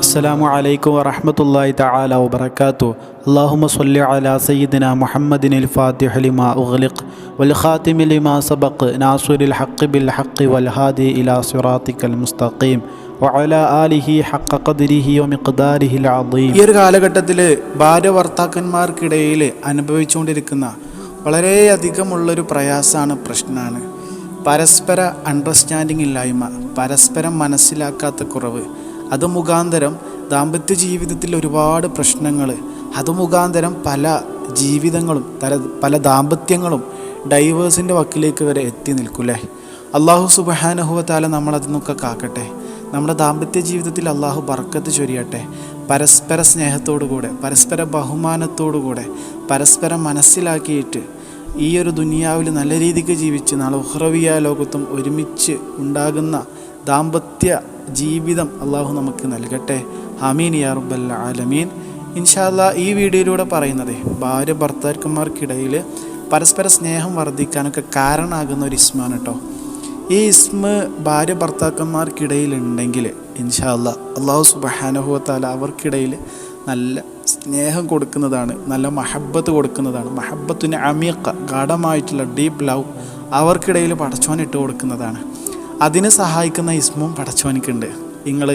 السلام عليكم ورحمة الله تعالى وبركاته اللهم صل على سيدنا محمد الفاتح لما أغلق والخاتم لما سبق ناصر الحق بالحق والهادي إلى صراطك المستقيم وعلى آله حق قدره ومقداره العظيم ഈ ഒരു കാലഘട്ടത്തിൽ ഭാര്യ ഭർത്താക്കന്മാർക്കിടയിൽ അനുഭവിച്ചുകൊണ്ടിരിക്കുന്ന വളരെയധികമുള്ളൊരു പ്രയാസമാണ് പ്രശ്നമാണ് പരസ്പര അണ്ടർസ്റ്റാൻഡിങ് ഇല്ലായ്മ പരസ്പരം മനസ്സിലാക്കാത്ത കുറവ് അത് മുഖാന്തരം ദാമ്പത്യ ജീവിതത്തിൽ ഒരുപാട് പ്രശ്നങ്ങൾ അത് മുഖാന്തരം പല ജീവിതങ്ങളും തല പല ദാമ്പത്യങ്ങളും ഡൈവേഴ്സിന്റെ വക്കിലേക്ക് വരെ എത്തി നിൽക്കൂലേ അള്ളാഹു സുബഹാനഹുവത്താല നമ്മളതിൽ നിന്നൊക്കെ കാക്കട്ടെ. നമ്മുടെ ദാമ്പത്യ ജീവിതത്തിൽ അള്ളാഹു ബർക്കത്ത് ചൊരിയട്ടെ. പരസ്പര സ്നേഹത്തോടുകൂടെ പരസ്പര ബഹുമാനത്തോടുകൂടെ പരസ്പരം മനസ്സിലാക്കിയിട്ട് ഈ ഒരു ദുനിയാവിൽ നല്ല രീതിക്ക് ജീവിച്ച് നാളെ ഉഹ്റവിയ ലോകത്തും ഒരുമിച്ച് ഉണ്ടാകുന്ന ദാമ്പത്യ ജീവിതം അള്ളാഹു നമുക്ക് നൽകട്ടെ. ഹമീൻ യാ റബ്ബൽ ആലമീൻ. ഇൻഷാല്ല ഈ വീഡിയോയിലൂടെ പറയുന്നത് ഭാര്യ ഭർത്താക്കന്മാർക്കിടയിൽ പരസ്പര സ്നേഹം വർദ്ധിക്കാനൊക്കെ കാരണമാകുന്ന ഒരു ഇസ്മാണ് കേട്ടോ ഈ ഇസ്മ ഭാര്യ ഭർത്താക്കന്മാർക്കിടയിലുണ്ടെങ്കിൽ ഇൻഷാല്ല അള്ളാഹു സുബഹാനുഭവത്താല അവർക്കിടയിൽ നല്ല സ്നേഹം കൊടുക്കുന്നതാണ് നല്ല മഹബത്ത് കൊടുക്കുന്നതാണ്. മഹബത്തിന് അമീക്ക ഗാഠമായിട്ടുള്ള ഡീപ്പ് ലവ് അവർക്കിടയിൽ പടച്ചോനിട്ട് കൊടുക്കുന്നതാണ്. അതിനെ സഹായിക്കുന്ന ഇസ്മും പടച്ചോനിക്കുണ്ട്. നിങ്ങൾ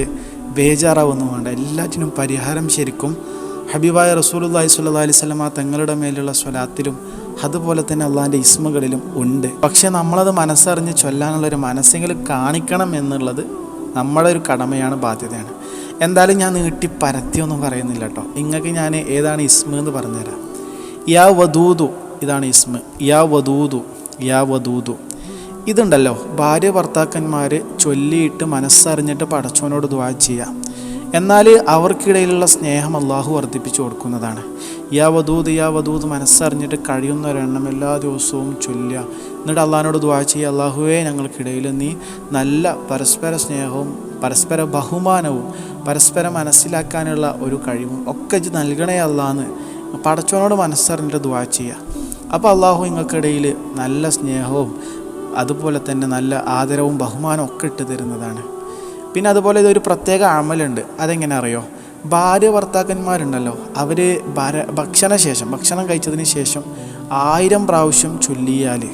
ബേജാറാവൊന്നും വേണ്ട. എല്ലാറ്റിനും പരിഹാരം ശരിക്കും ഹബീബായ റസൂലുല്ലാഹി സ്വല്ലല്ലാഹി അലൈഹി വസല്ലമ തങ്ങളുടെ മേലുള്ള സ്വലാത്തിലും അതുപോലെ തന്നെ അള്ളാഹിന്റെ ഇസ്മുകളിലും ഉണ്ട്. പക്ഷെ നമ്മളത് മനസ്സറിഞ്ഞ് ചൊല്ലാനുള്ളൊരു മനസ്സെങ്കിലും കാണിക്കണം എന്നുള്ളത് നമ്മുടെ ഒരു കടമയാണ് ബാധ്യതയാണ്. എന്തായാലും ഞാൻ നീട്ടി പരത്തിയൊന്നും പറയുന്നില്ല കേട്ടോ. നിങ്ങൾക്ക് ഞാൻ ഏതാണ് ഇസ്മ എന്ന് പറഞ്ഞുതരാം. യാ വധൂതു ഇതാണ് ഇസ്മ. യാ വധൂതു യാ വധൂതു ഇതുണ്ടല്ലോ ഭാര്യ ഭർത്താക്കന്മാർ ചൊല്ലിയിട്ട് മനസ്സറിഞ്ഞിട്ട് പടച്ചോനോട് ദ്വാ ചെയ്യാം. എന്നാൽ അവർക്കിടയിലുള്ള സ്നേഹം അള്ളാഹു വർദ്ധിപ്പിച്ചു കൊടുക്കുന്നതാണ്. യാ വധൂത് യാ വധൂത് മനസ്സറിഞ്ഞിട്ട് കഴിയുന്ന ഒരെണ്ണം എല്ലാ ദിവസവും ചൊല്ലുക. എന്നിട്ട് അള്ളഹാനോട് ദ്വാ ചെയ്യുക അള്ളാഹുവേ ഞങ്ങൾക്കിടയിൽ നീ നല്ല പരസ്പര സ്നേഹവും പരസ്പര ബഹുമാനവും പരസ്പരം മനസ്സിലാക്കാനുള്ള ഒരു കഴിവും ഒക്കെ ഇത് നൽകണേ അല്ലാന്ന് പടച്ചവനോട് മനസ്സറിഞ്ഞിട്ട് ദ്വാ ചെയ്യുക അപ്പോൾ അള്ളാഹു നിങ്ങൾക്കിടയിൽ നല്ല സ്നേഹവും അതുപോലെ തന്നെ നല്ല ആദരവും ബഹുമാനവും ഒക്കെ ഇട്ട് തരുന്നതാണ്. പിന്നെ അതുപോലെ ഇതൊരു പ്രത്യേക അമലുണ്ട്. അതെങ്ങനെ അറിയോ? ഭാര്യ ഭർത്താക്കന്മാരുണ്ടല്ലോ അവർ ഭര ഭക്ഷണശേഷം ഭക്ഷണം കഴിച്ചതിന് ശേഷം ആയിരം പ്രാവശ്യം ചൊല്ലിയാൽ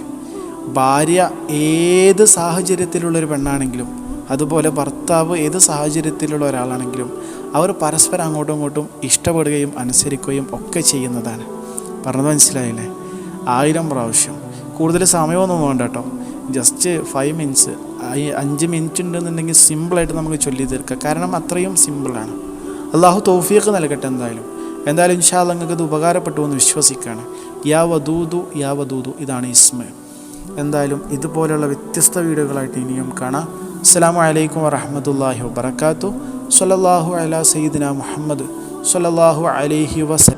ഭാര്യ ഏത് സാഹചര്യത്തിലുള്ളൊരു പെണ്ണാണെങ്കിലും അതുപോലെ ഭർത്താവ് ഏത് സാഹചര്യത്തിലുള്ള ഒരാളാണെങ്കിലും അവർ പരസ്പരം അങ്ങോട്ടും ഇങ്ങോട്ടും ഇഷ്ടപ്പെടുകയും അനുസരിക്കുകയും ഒക്കെ ചെയ്യുന്നതാണ്. പറഞ്ഞത് മനസ്സിലായില്ലേ? ആയിരം പ്രാവശ്യം. കൂടുതൽ സമയമൊന്നും വേണ്ട കേട്ടോ. ജസ്റ്റ് ഫൈവ് മിനിറ്റ്സ് അഞ്ച് മിനിറ്റ് ഉണ്ടെന്നുണ്ടെങ്കിൽ സിമ്പിളായിട്ട് നമുക്ക് ചൊല്ലി തീർക്കാം. കാരണം അത്രയും സിമ്പിളാണ് അള്ളാഹു തോഫിയൊക്കെ നൽകട്ടെ എന്തായാലും. എന്തായാലും ഇൻഷാ അല്ലാ നിങ്ങൾക്ക് ഇത് ഉപകാരപ്പെട്ടു എന്ന് വിശ്വസിക്കുകയാണ്. യാ വദൂദു യാ വദൂദു. ഇതാണ് ഇസ്മ. എന്തായാലും ഇതുപോലെയുള്ള വ്യത്യസ്ത വീഡിയോകളായിട്ട് ഇനിയും കാണാം. അസ്സാം വലൈക്കും വറഹമത്തല്ലാഹി വബർക്കാത്തു സല്ലാഹു അലാ സയ്യിദിന മുഹമ്മദ് സല്ലാഹു അലൈഹി വസല്ലം.